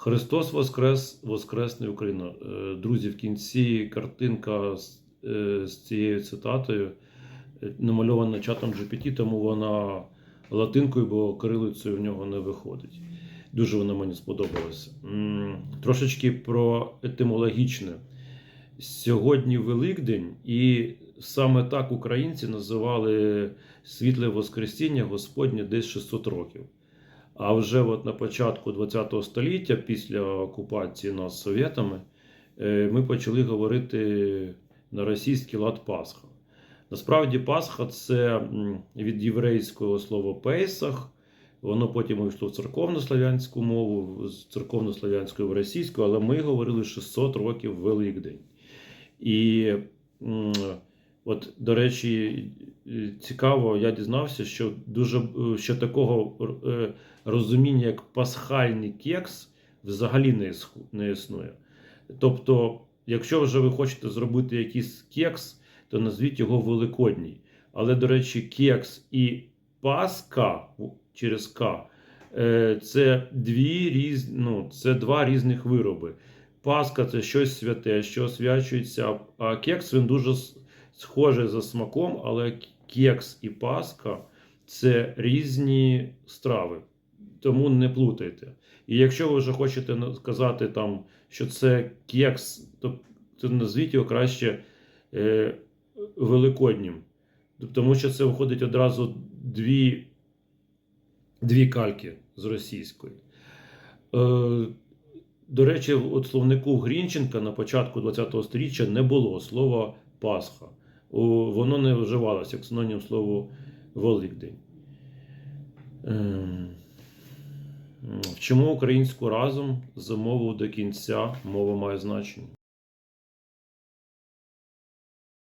Христос Воскрес, Воскресне Україна. Е, Друзі, в кінці картинка з, е, з цією цитатою е, намальована чатом GPT, тому вона латинкою, бо кирилицею в нього не виходить. Дуже вона мені сподобалася. Трошечки про етимологічне. Сьогодні Великдень, і саме так українці називали світле Воскресіння Господнє десь 600 років. А вже от на початку ХХ століття, після окупації нас совєтами, е, ми почали говорити на російський лад Пасха. Насправді, Пасха це від єврейського слова Пейсах. Воно потім увійшло в церковнослов'янську мову, з церковнослов'янської в російську, але ми говорили 600 років Великдень. І от, до речі, цікаво, я дізнався, що дуже е, що такого е, розуміння, як пасхальний кекс, взагалі не існує. Тобто, якщо вже ви хочете зробити якийсь кекс, то назвіть його Великодній. Але, до речі, кекс і паска через К е, це дві різ... ну, це два різних вироби. Паска це щось святе, що освячується, а кекс він дуже с- схожий за смаком, але кекс і паска це різні страви. Тому не плутайте. І якщо ви вже хочете сказати, там, що це кекс, то, то назвіть його краще е, Великоднім. Тому що це виходить одразу дві, дві кальки з російської. Е, до речі, в словнику Грінченка на початку ХХ століття не було слова Пасха. Воно не вживалося як синонім слову Великдень. Чому Вчимо українську разом, з мовою до кінця, мова має значення.